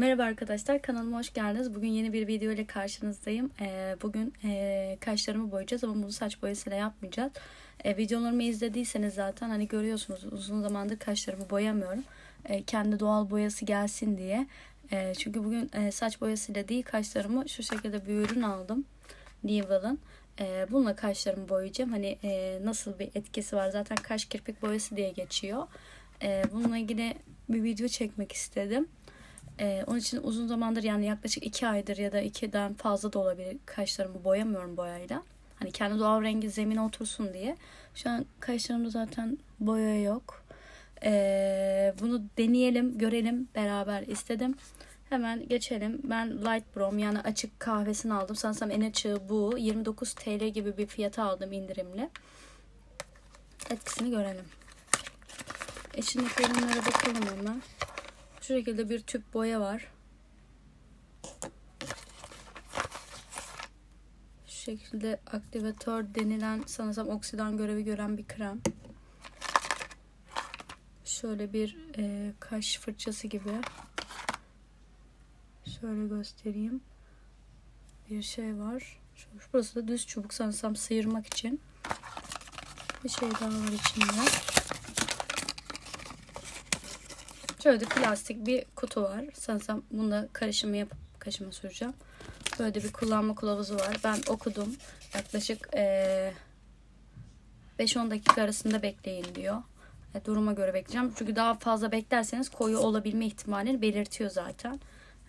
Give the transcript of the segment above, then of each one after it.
Merhaba arkadaşlar kanalıma hoş geldiniz. Bugün yeni bir video ile karşınızdayım. Ee, bugün e, kaşlarımı boyayacağız ama bunu saç boyasıyla yapmayacağız. E, videolarımı izlediyseniz zaten hani görüyorsunuz uzun zamandır kaşlarımı boyamıyorum. E, kendi doğal boyası gelsin diye. Çünkü bugün saç boyasıyla değil kaşlarımı şu şekilde bir ürün aldım. Nivel'ın. E, bununla kaşlarımı boyayacağım. Hani nasıl bir etkisi var zaten kaş kirpik boyası diye geçiyor. Bununla ilgili bir video çekmek istedim. Ee, onun için uzun zamandır yani yaklaşık iki aydır ya da ikiden fazla da olabilir kaşlarımı boyamıyorum boyayla. Hani kendi doğal rengi zemine otursun diye. Şu an kaşlarımda zaten boya yok. Ee, bunu deneyelim, görelim beraber istedim. Hemen geçelim. Ben light brown yani açık kahvesini aldım. Sanırsam en açığı bu. 29 TL gibi bir fiyata aldım indirimli. Etkisini görelim. İçindeki ürünlere bakalım hemen. Şu şekilde bir tüp boya var. Şu şekilde aktivatör denilen sanırsam oksidan görevi gören bir krem. Şöyle bir e, kaş fırçası gibi. Şöyle göstereyim. Bir şey var. Burası da düz çubuk sanırsam sıyırmak için. Bir şey daha var içinde. Şöyle plastik bir kutu var. Sanırsam bunda karışımı yapıp kaşıma süreceğim. Böyle bir kullanma kılavuzu var. Ben okudum. Yaklaşık ee, 5-10 dakika arasında bekleyin diyor. E, duruma göre bekleyeceğim. Çünkü daha fazla beklerseniz koyu olabilme ihtimalini belirtiyor zaten.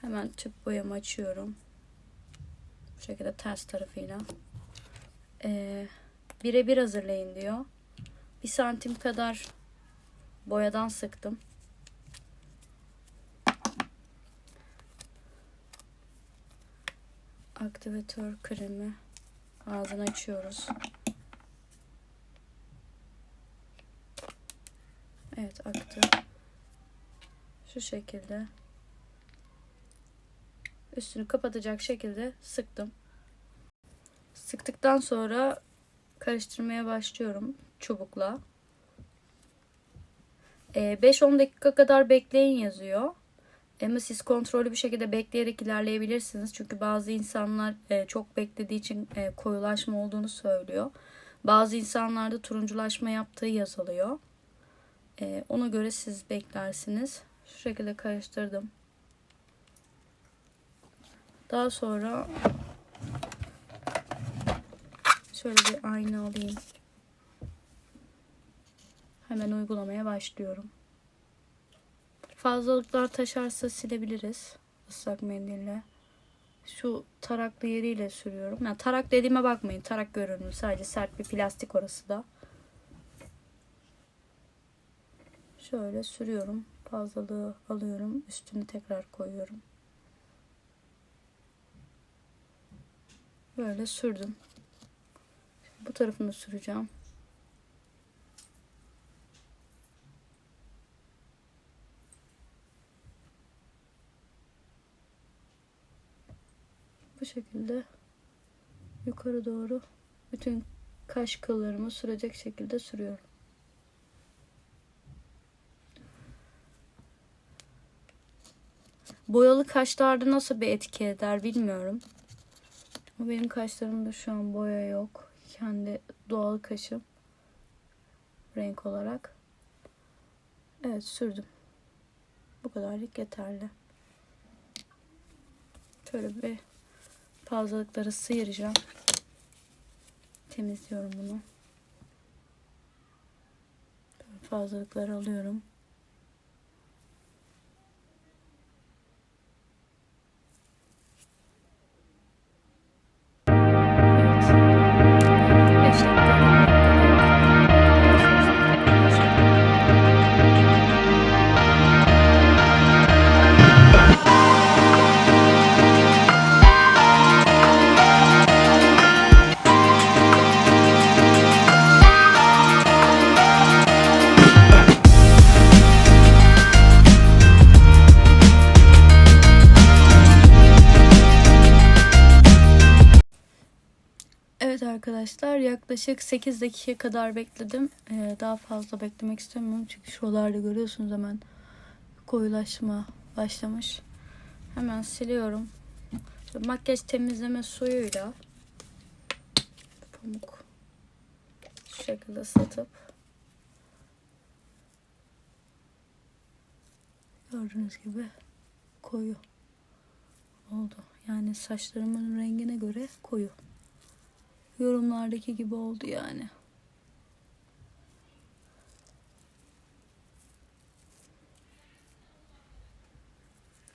Hemen tüp boyamı açıyorum. Bu şekilde ters tarafıyla. E, Birebir hazırlayın diyor. Bir santim kadar boyadan sıktım. Aktivatör kremi ağzını açıyoruz. Evet aktı. Şu şekilde üstünü kapatacak şekilde sıktım. Sıktıktan sonra karıştırmaya başlıyorum çubukla. 5-10 dakika kadar bekleyin yazıyor. Ama siz kontrollü bir şekilde bekleyerek ilerleyebilirsiniz. Çünkü bazı insanlar e, çok beklediği için e, koyulaşma olduğunu söylüyor. Bazı insanlarda turunculaşma yaptığı yazılıyor. E, ona göre siz beklersiniz. Şu şekilde karıştırdım. Daha sonra şöyle bir ayna alayım. Hemen uygulamaya başlıyorum. Fazlalıklar taşarsa silebiliriz ıslak mendille. Şu taraklı yeriyle sürüyorum. Yani tarak dediğime bakmayın. Tarak görünümlü. Sadece sert bir plastik orası da. Şöyle sürüyorum. Fazlalığı alıyorum. Üstünü tekrar koyuyorum. Böyle sürdüm. Bu tarafını süreceğim. Bu şekilde yukarı doğru bütün kaş kıllarımı sürecek şekilde sürüyorum. Boyalı kaşlarda nasıl bir etki eder bilmiyorum. Ama benim kaşlarımda şu an boya yok. Kendi doğal kaşım. Renk olarak. Evet sürdüm. Bu kadarlık yeterli. Şöyle bir fazlalıkları sıyıracağım. Temizliyorum bunu. Fazlalıkları alıyorum. Arkadaşlar yaklaşık 8 dakika kadar bekledim. Ee, daha fazla beklemek istemiyorum. Çünkü şuralarda görüyorsunuz hemen koyulaşma başlamış. Hemen siliyorum. Makyaj temizleme suyuyla pamuk şu şekilde ıslatıp gördüğünüz gibi koyu oldu. Yani saçlarımın rengine göre koyu. Yorumlardaki gibi oldu yani.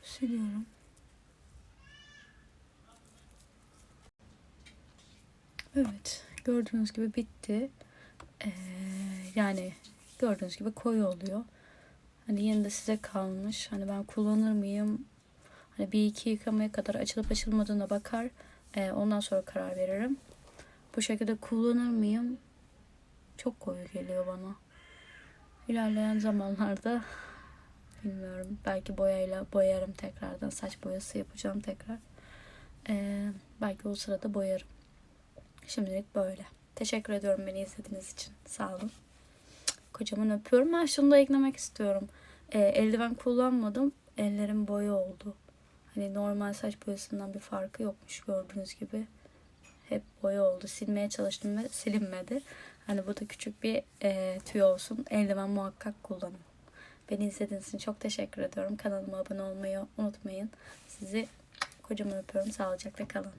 Siliyorum. Evet, gördüğünüz gibi bitti. Ee, yani gördüğünüz gibi koyu oluyor. Hani yine de size kalmış. Hani ben kullanır mıyım? Hani bir iki yıkamaya kadar açılıp açılmadığına bakar. Ee, ondan sonra karar veririm. Bu şekilde kullanır mıyım? Çok koyu geliyor bana. İlerleyen zamanlarda bilmiyorum. Belki boyayla boyarım tekrardan. Saç boyası yapacağım tekrar. Ee, belki o sırada boyarım. Şimdilik böyle. Teşekkür ediyorum beni izlediğiniz için. Sağ olun. Kocaman öpüyorum. Ben şunu da eklemek istiyorum. Ee, eldiven kullanmadım. Ellerim boya oldu. Hani normal saç boyasından bir farkı yokmuş gördüğünüz gibi. Hep boya oldu. Silmeye çalıştım ve silinmedi. Hani bu da küçük bir e, tüy olsun. Eldiven muhakkak kullanın. Beni izlediğiniz için çok teşekkür ediyorum. Kanalıma abone olmayı unutmayın. Sizi kocaman öpüyorum. Sağlıcakla kalın.